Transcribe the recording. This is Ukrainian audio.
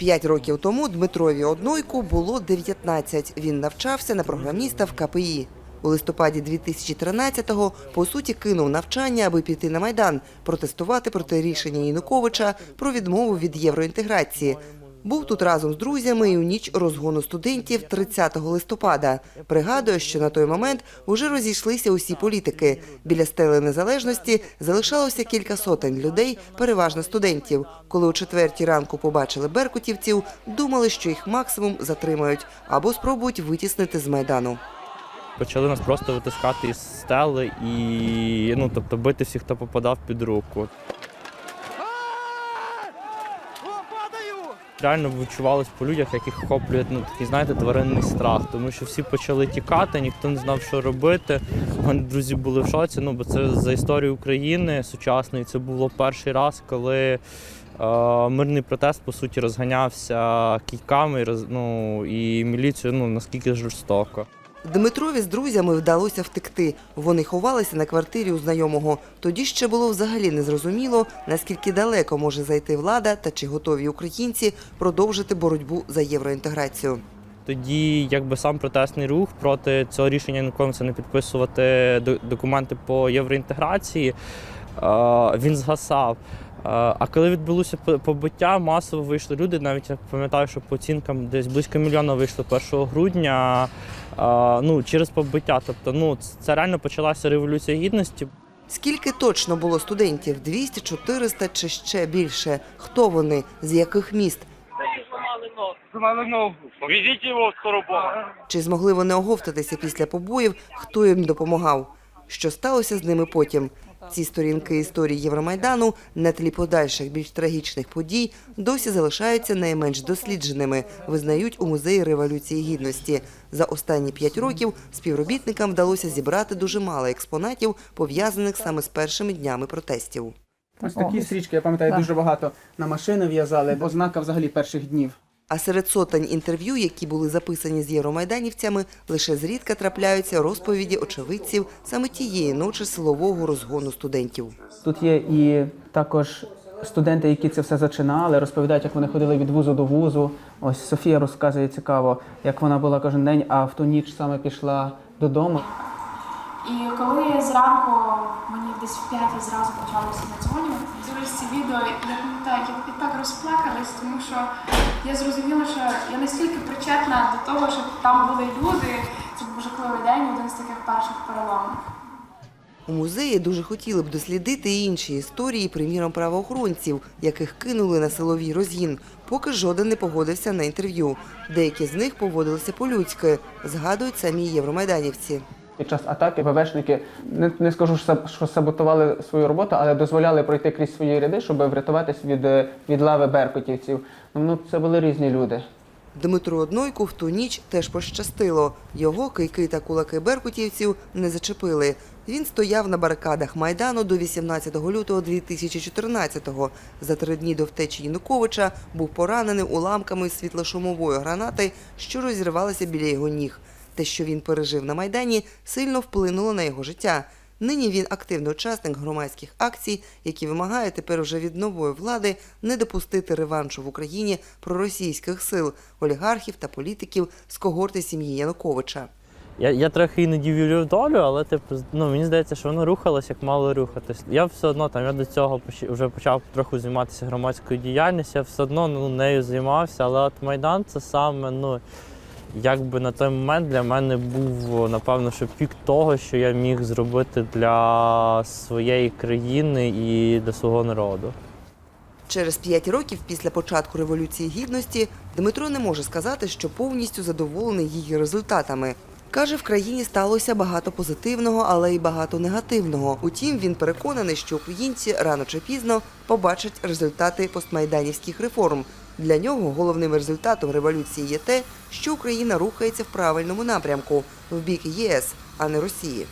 П'ять років тому Дмитрові Однойку було 19. Він навчався на програміста в КПІ. У листопаді 2013-го по суті кинув навчання, аби піти на майдан, протестувати проти рішення Януковича про відмову від євроінтеграції. Був тут разом з друзями і у ніч розгону студентів 30 листопада. Пригадує, що на той момент уже розійшлися усі політики. Біля стели незалежності залишалося кілька сотень людей, переважно студентів. Коли о четвертій ранку побачили беркутівців, думали, що їх максимум затримають або спробують витіснити з майдану. Почали нас просто витискати із стели і ну, тобто бити всіх, хто попадав під руку. Реально відчувалось по людях, яких охоплює ну, такий, знаєте, тваринний страх, тому що всі почали тікати, ніхто не знав, що робити. У мене друзі були в шоці, ну бо це за історію України сучасної. Це було перший раз, коли е, мирний протест по суті розганявся кійками ну, і міліцією ну, наскільки жорстоко. Дмитрові з друзями вдалося втекти. Вони ховалися на квартирі у знайомого. Тоді ще було взагалі незрозуміло, наскільки далеко може зайти влада та чи готові українці продовжити боротьбу за євроінтеграцію. Тоді якби сам протестний рух проти цього рішення Януковича не підписувати до- документи по євроінтеграції, е, він згасав. А коли відбулося побиття, масово вийшли люди. Навіть я пам'ятаю, що по оцінкам десь близько мільйона вийшло 1 грудня. Ну, через побиття. Тобто, ну це реально почалася революція гідності. Скільки точно було студентів? 200, 400 чи ще більше? Хто вони? З яких міст? Сломали ногу. Повезите его в. Чи змогли вони оговтатися після побоїв? Хто їм допомагав? Що сталося з ними потім? Ці сторінки історії Євромайдану на тлі подальших більш трагічних подій досі залишаються найменш дослідженими, визнають у музеї революції гідності. За останні п'ять років співробітникам вдалося зібрати дуже мало експонатів, пов'язаних саме з першими днями протестів. Ось такі стрічки, я пам'ятаю, дуже багато на машини в'язали, ознака взагалі перших днів. А серед сотень інтерв'ю, які були записані з євромайданівцями, лише зрідка трапляються розповіді очевидців саме тієї ночі силового розгону студентів. Тут є і також студенти, які це все зачинали, розповідають, як вони ходили від вузу до вузу. Ось Софія розказує цікаво, як вона була кожен день, а в ту ніч саме пішла додому. І коли зранку мені десь в п'ятій зразу почалося надзвонювати, дивлюсь ці відео, я пам'ятаю, я, так розплакалась, тому що я зрозуміла, що я настільки причетна до того, що там були люди. Це був жахливий день, один з таких перших переломів. У музеї дуже хотіли б дослідити і інші історії, приміром правоохоронців, яких кинули на силовий розгін, поки жоден не погодився на інтерв'ю. Деякі з них поводилися по-людськи, згадують самі євромайданівці. Під час атаки ВВшники не, не скажу, що саботували свою роботу, але дозволяли пройти крізь свої ряди, щоб врятуватись від, е, від лави беркутівців. Ну, це були різні люди. Дмитру Однойку в ту ніч теж пощастило. Його кийки та кулаки беркутівців не зачепили. Він стояв на барикадах Майдану до 18 лютого 2014-го. За три дні до втечі Януковича був поранений уламками світлошумової гранати, що розірвалися біля його ніг. Те, що він пережив на Майдані, сильно вплинуло на його життя. Нині він активний учасник громадських акцій, які вимагають тепер уже від нової влади не допустити реваншу в Україні проросійських сил, олігархів та політиків з когорти сім'ї Януковича. Я, я трохи іноді вірю в долю, але типу, ну, мені здається, що воно рухалось як мало рухатись. Я все одно там я до цього вже почав трохи займатися громадською діяльністю, я все одно ну, нею займався, але от Майдан це саме, ну, якби на той момент для мене був, напевно, що пік того, що я міг зробити для своєї країни і для свого народу. Через п'ять років після початку Революції Гідності Дмитро не може сказати, що повністю задоволений її результатами. Каже, в країні сталося багато позитивного, але й багато негативного. Утім, він переконаний, що українці рано чи пізно побачать результати постмайданівських реформ. Для нього головним результатом революції є те, що Україна рухається в правильному напрямку в бік ЄС, а не Росії.